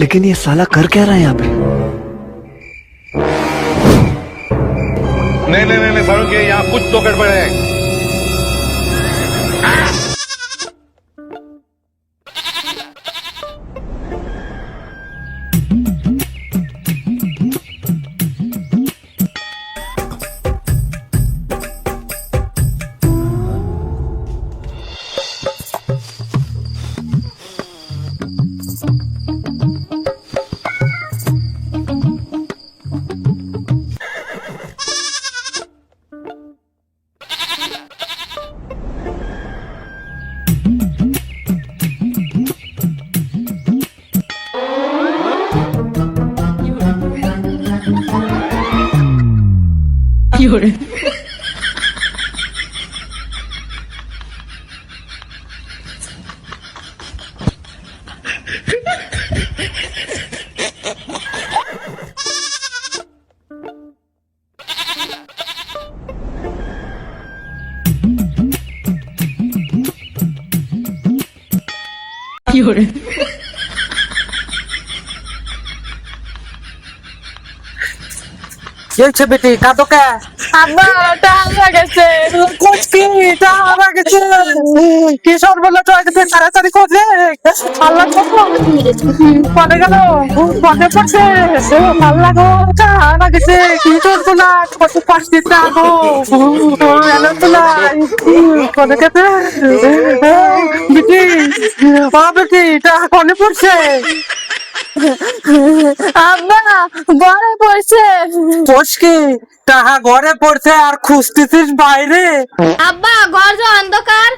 लेकिन ये साला कर क्या रहा है यहाँ पे? नहीं नहीं नहीं, नहीं भाड़ू के यहाँ कुछ तो गड़बड़ है। কি হচ্ছে বেটি কাঁদো কে? আব্বা টাকা গেছে কোচ কি টাকা গেছে কি সর্বনাশ হয়েছে তুই তাড়াতাড়ি করলে আল্লাহ পড়ে গেল পড়ে পড়ছে আল্লাহ গো টাকা গেছে কি সর্বনাশ কত পাশ দিতে আগো পড়ে গেছে। বেটি বা বেটি টাকা কনে পড়ছে আব্বা বড় পড়ছে। পোষকি তাহা ঘরে পড়ছে আর খুঁজতেছিস বাইরে? আব্বা ঘর যে অন্ধকার।